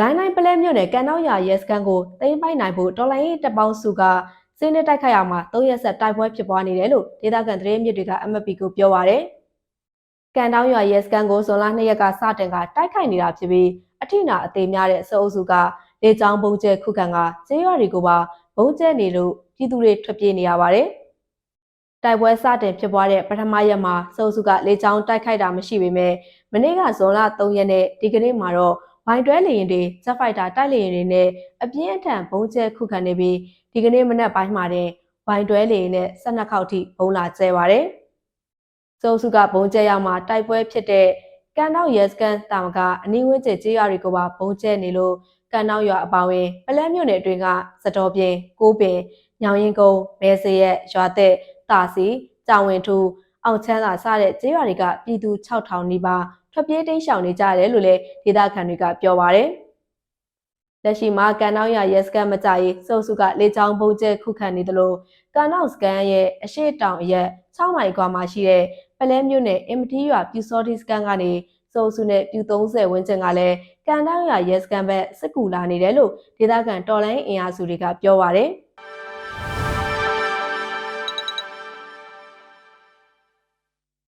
ကိုင်းတိုင်းပလဲမြို့နယ်ကန်တော့ရရဲစခန်းကိုသိမ်းပိုက်နိုင်ဖို့တော်လိုင်းရေးတပ်ပေါင်းစုကစင်းနဲ့တိုက်ခိုက်ရမှာ၃ရက်ဆက်တိုက်ပွဲဖြစ်ပွားနေတယ်လို့ဒေသခံသတင်းမြစ်တွေက MPP ကိုပြောပါရယ်ကန်တောင်းရွာရဲစခန်းကိုဇွန်လ2ရက်ကစတင်ကတိုက်ခိုက်နေတာဖြစ်ပြီးအထိနာအသေးများတဲ့အစိုးအုပ်စုကလေကြောင်းဘုံကျဲခုခံကကျေးရွာတွေကိုပါဘုံကျဲနေလို့ပြည်သူတွေထွက်ပြေးနေရပါတယ်တိုက်ပွဲစတင်ဖြစ်ပွားတဲ့ပထမရက်မှာစိုးစုကလေကြောင်းတိုက်ခိုက်တာမရှိပေမဲ့မနေ့ကဇွန်လ3ရက်နဲ့ဒီကနေ့မှာတော့ ဝိုင်တွဲလေရင်တွေဂျက်ဖိုက်တာတိုက်လေရင်တွေနဲ့အပြင်းအထန်ဘုံကျဲခုခံနေပြီးဒီကနေ့မနက်ပိုင်းမှာတင်ဝိုင်တွဲလေရင်နဲ့12ခေါက်ထိဘုံလာကျဲပါတယ်။စိုးစုကဘုံကျဲရောက်မှာတိုက်ပွဲဖြစ်တဲ့ကန်တော့ရဲစကန်တာမကအနီးဝန်းကျင်ကျေးရွာတွေကပါဘုံကျဲနေလို့ကန်တော့ရွာအပေါဝင်ပလဲမြို့နယ်အတွင်းကစတော်ပြင်းကိုးပင်ညောင်ရင်ကုန်းမဲစရက်ရွာသက်တာစီကြောင်ဝင်ထူ အောင်ချမ်းသာစတဲ့ကျေးရွာတွေကပြည်သူ6000နီးပါးထွက်ပြေးတိမ်းရှောင်နေကြရတယ်လို့လည်းဒေသခံတွေကပြောပါရယ်လက်ရှိမှာကန်နောက်ရရဲစကန်မကြရေးစုပ်စုကလေချောင်းပုံကျဲခုခံနေသလိုကန်နောက်စကန်ရဲ့အရှိတောင်အရက်6မိုင်ကွာမှာရှိတဲ့ပလဲမြို့နယ်အင်မတီရွာပြူစောတိစကန်ကနေစုပ်စုနဲ့ပြူ30ဝန်းကျင်ကလည်းကန်နောက်ရရဲစကန်ဘက်စစ်ကူလာနေတယ်လို့ဒေသခံတော်လိုင်းအင်အားစုတွေကပြောပါရယ်။